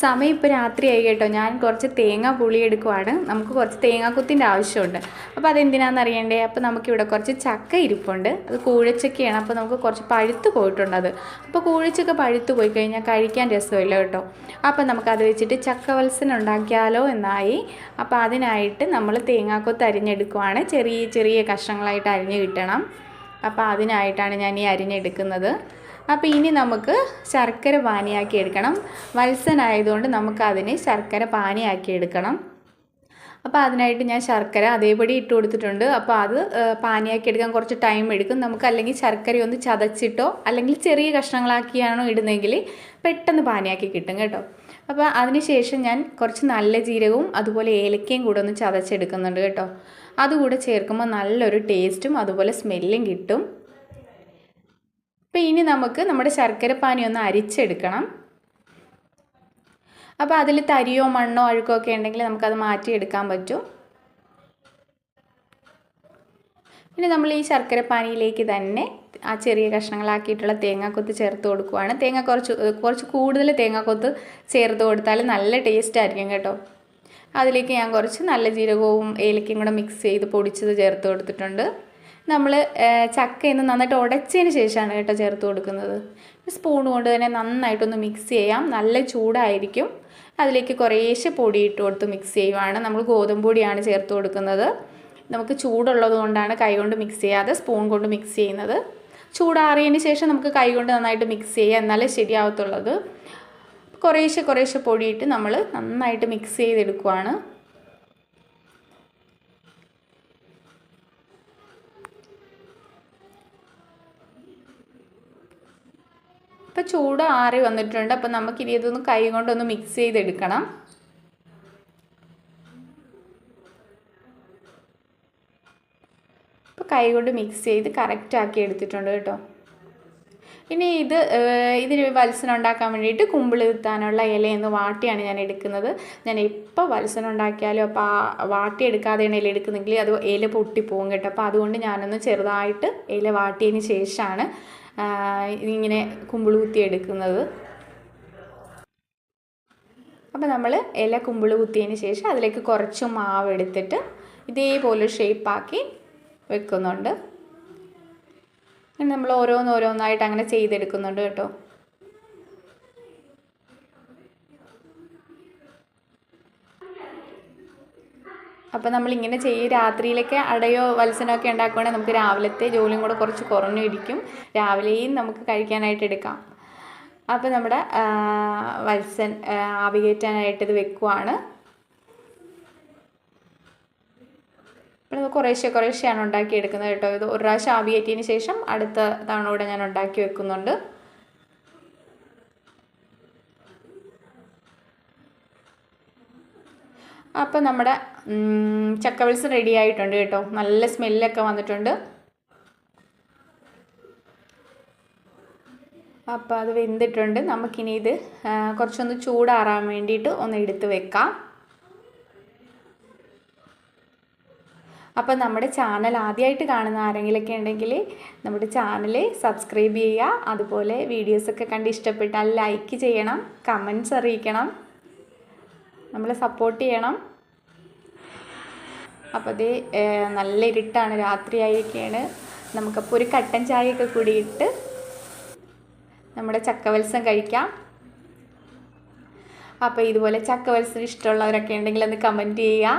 സമയം ഇപ്പോൾ രാത്രിയായി കേട്ടോ. ഞാൻ കുറച്ച് തേങ്ങ പുളി എടുക്കുവാണ്. നമുക്ക് കുറച്ച് തേങ്ങാക്കുത്തിന്റെ ആവശ്യമുണ്ട്. അപ്പോൾ അതെന്തിനാണെന്ന് അറിയണ്ടേ? അപ്പോൾ നമുക്കിവിടെ കുറച്ച് ചക്ക ഇരിപ്പുണ്ട്. അത് കൂഴച്ചക്കയാണ്. അപ്പോൾ നമുക്ക് കുറച്ച് പഴുത്ത് പോയിട്ടുണ്ട് അത്. അപ്പോൾ കൂഴച്ചക്ക പഴുത്ത് പോയി കഴിഞ്ഞാൽ കഴിക്കാൻ രസമില്ല കേട്ടോ. അപ്പോൾ നമുക്കത് വെച്ചിട്ട് ചക്ക ചക്കവത്സനം ഉണ്ടാക്കിയാലോ എന്നായി. അപ്പോൾ അതിനായിട്ട് നമ്മൾ തേങ്ങാക്കൊത്ത് അരിഞ്ഞെടുക്കുവാണ്. ചെറിയ ചെറിയ കഷ്ണങ്ങളായിട്ട് അരിഞ്ഞ് കിട്ടണം. അപ്പോൾ അതിനായിട്ടാണ് ഞാൻ ഈ അരിഞ്ഞെടുക്കുന്നത്. അപ്പോൾ ഇനി നമുക്ക് ശർക്കര പാനിയാക്കി എടുക്കണം. വത്സനായതുകൊണ്ട് നമുക്ക് അതിന് ശർക്കര പാനിയാക്കി എടുക്കണം. അപ്പോൾ അതിനായിട്ട് ഞാൻ ശർക്കര അതേപടി ഇട്ട് കൊടുത്തിട്ടുണ്ട്. അപ്പോൾ അത് പാനിയാക്കി എടുക്കാൻ കുറച്ച് ടൈം എടുക്കും. നമുക്ക് അല്ലെങ്കിൽ ശർക്കര ഒന്ന് ചതച്ചിട്ടോ അല്ലെങ്കിൽ ചെറിയ കഷ്ണങ്ങളാക്കിയാണോ ഇടുന്നതെങ്കിൽ പെട്ടെന്ന് പാനിയാക്കി കിട്ടും കേട്ടോ. അപ്പോൾ അതിനുശേഷം ഞാൻ കുറച്ച് നല്ല ജീരകവും അതുപോലെ ഏലക്കയും കൂടെ ഒന്ന് ചതച്ചെടുക്കുന്നുണ്ട് കേട്ടോ. അതുകൂടെ ചേർക്കുമ്പോൾ നല്ലൊരു ടേസ്റ്റും അതുപോലെ സ്മെല്ലും കിട്ടും. അപ്പോൾ ഇനി നമുക്ക് നമ്മുടെ ശർക്കര പാനി ഒന്ന് അരിച്ചെടുക്കണം. അപ്പോൾ അതിൽ തരിയോ മണ്ണോ അഴുക്കോ ഒക്കെ ഉണ്ടെങ്കിൽ നമുക്കത് മാറ്റിയെടുക്കാൻ പറ്റും. പിന്നെ നമ്മൾ ഈ ശർക്കര പാനിയിലേക്ക് തന്നെ ആ ചെറിയ കഷ്ണങ്ങളാക്കിയിട്ടുള്ള തേങ്ങാക്കൊത്ത് ചേർത്ത് കൊടുക്കുവാണ്. തേങ്ങ കുറച്ച് കുറച്ച് കൂടുതൽ തേങ്ങാക്കൊത്ത് ചേർത്ത് കൊടുത്താൽ നല്ല ടേസ്റ്റ് ആയിരിക്കും കേട്ടോ. അതിലേക്ക് ഞാൻ കുറച്ച് നല്ല ജീരകവും ഏലക്കയും കൂടെ മിക്സ് ചെയ്ത് പൊടിച്ചത് ചേർത്ത് കൊടുത്തിട്ടുണ്ട്. നമ്മൾ ചക്കയിൽ നിന്ന് നന്നായിട്ട് ഉടച്ചതിന് ശേഷമാണ് കേട്ടോ ചേർത്ത് കൊടുക്കുന്നത്. സ്പൂൺ കൊണ്ട് തന്നെ നന്നായിട്ടൊന്ന് മിക്സ് ചെയ്യാം. നല്ല ചൂടായിരിക്കും. അതിലേക്ക് കുറേശ്ശെ പൊടി ഇട്ട് കൊടുത്ത് മിക്സ് ചെയ്യുവാണ്. നമ്മൾ ഗോതമ്പ് പൊടിയാണ് ചേർത്ത് കൊടുക്കുന്നത്. നമുക്ക് ചൂടുള്ളത് കൊണ്ടാണ് കൈ കൊണ്ട് മിക്സ് ചെയ്യാതെ സ്പൂൺ കൊണ്ട് മിക്സ് ചെയ്യുന്നത്. ചൂടാറിയതിന് ശേഷം നമുക്ക് കൈ കൊണ്ട് നന്നായിട്ട് മിക്സ് ചെയ്യുക എന്നാലേ ശരിയാവത്തുള്ളത് കുറേശ്ശെ കുറേശ്ശെ പൊടിയിട്ട് നമ്മൾ നന്നായിട്ട് മിക്സ് ചെയ്തെടുക്കുവാണ്. ഇപ്പോൾ ചൂട് ആറി വന്നിട്ടുണ്ട്. അപ്പോൾ നമുക്കിനി ഇതൊന്ന് കൈ കൊണ്ടൊന്ന് മിക്സ് ചെയ്തെടുക്കണം. ഇപ്പോൾ കൈ കൊണ്ട് മിക്സ് ചെയ്ത് കറക്റ്റ് ആക്കി എടുത്തിട്ടുണ്ട് കേട്ടോ. ഇനി ഇത് ഇതിന് വത്സനം ഉണ്ടാക്കാൻ വേണ്ടിയിട്ട് കുമ്പിൾ കുത്താനുള്ള ഇലയൊന്ന് വാട്ടിയാണ് ഞാൻ എടുക്കുന്നത്. ഞാൻ എപ്പോൾ വത്സനം ഉണ്ടാക്കിയാലും അപ്പോൾ ആ വാട്ടിയെടുക്കാതെയാണ് ഇല എടുക്കുന്നെങ്കിൽ അത് ഇല പൊട്ടിപ്പോകും കേട്ടോ. അപ്പോൾ അതുകൊണ്ട് ഞാനൊന്ന് ചെറുതായിട്ട് ഇല വാട്ടിയതിന് ശേഷമാണ് ഇങ്ങനെ കുമ്പിളുകുത്തി എടുക്കുന്നത്. അപ്പോൾ നമ്മൾ ഇല കുമ്പിൾ കുത്തിയതിന് ശേഷം അതിലേക്ക് കുറച്ച് മാവ് എടുത്തിട്ട് ഇതേപോലെ ഷേപ്പാക്കി വെക്കുന്നുണ്ട്. നമ്മൾ ഓരോന്നോരോന്നായിട്ട് അങ്ങനെ ചെയ്തെടുക്കുന്നുണ്ട് കേട്ടോ. അപ്പോൾ നമ്മളിങ്ങനെ ചെയ്യും. രാത്രിയിലൊക്കെ അടയോ വത്സനമൊക്കെ ഉണ്ടാക്കുവാണെങ്കിൽ നമുക്ക് രാവിലത്തെ ജോലിയും കൂടെ കുറച്ച് കുറഞ്ഞു ഇരിക്കും രാവിലെയും നമുക്ക് കഴിക്കാനായിട്ട് എടുക്കാം. അപ്പോൾ നമ്മുടെ വത്സൻ ആവികേറ്റാനായിട്ടിത് ആവി കയറ്റാനായിട്ട് ഇത് വെക്കുവാണ്. അപ്പോൾ ഇത് കുറേശ്ശെ കുറേശ്ശെയാണ് ഉണ്ടാക്കിയെടുക്കുന്നത് കേട്ടോ. ഇത് ഒരു പ്രാവശ്യം ആവി കയറ്റിയതിന് ശേഷം അടുത്ത തവണ കൂടെ ഞാൻ ഉണ്ടാക്കി വെക്കുന്നുണ്ട്. അപ്പോൾ നമ്മുടെ ചക്കവൽസ് റെഡി ആയിട്ടുണ്ട് കേട്ടോ. നല്ല സ്മെല്ലൊക്കെ വന്നിട്ടുണ്ട്. അപ്പോൾ അത് വെന്തിട്ടുണ്ട്. നമുക്കിനി ഇത് കുറച്ചൊന്ന് ചൂടാറാൻ വേണ്ടിയിട്ട് ഒന്ന് എടുത്ത് വെക്കാം. അപ്പോൾ നമ്മുടെ ചാനൽ ആദ്യമായിട്ട് കാണുന്ന ആരെങ്കിലൊക്കെ ഉണ്ടെങ്കിൽ നമ്മുടെ ചാനൽ സബ്സ്ക്രൈബ് ചെയ്യുക. അതുപോലെ വീഡിയോസൊക്കെ കണ്ട് ഇഷ്ടപ്പെട്ടാൽ ലൈക്ക് ചെയ്യണം കമൻസ് അറിയിക്കണം. നമ്മളെ സപ്പോർട്ട് ചെയ്യണം. അപ്പോൾ അത് നല്ല ഇരുട്ടാണ്. രാത്രിയായിരിക്കുകയാണ് നമുക്കപ്പോൾ ഒരു കട്ടൻ ചായയൊക്കെ കൂടിയിട്ട് നമ്മുടെ ചക്കവത്സം കഴിക്കാം. അപ്പോൾ ഇതുപോലെ ചക്കവത്സം ഇഷ്ടമുള്ളവരൊക്കെ ഉണ്ടെങ്കിൽ ഒന്ന് കമന്റ് ചെയ്യുക.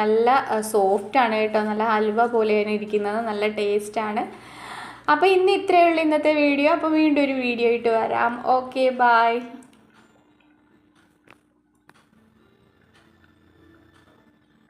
നല്ല സോഫ്റ്റാണ് കേട്ടോ. നല്ല ഹൽവ പോലെയാണ് ഇരിക്കുന്നത്. നല്ല ടേസ്റ്റാണ് അപ്പോൾ ഇന്ന് ഇത്രയേ ഉള്ളൂ ഇന്നത്തെ വീഡിയോ അപ്പോൾ വീണ്ടും ഒരു വീഡിയോ ആയിട്ട് വരാം. Okay bye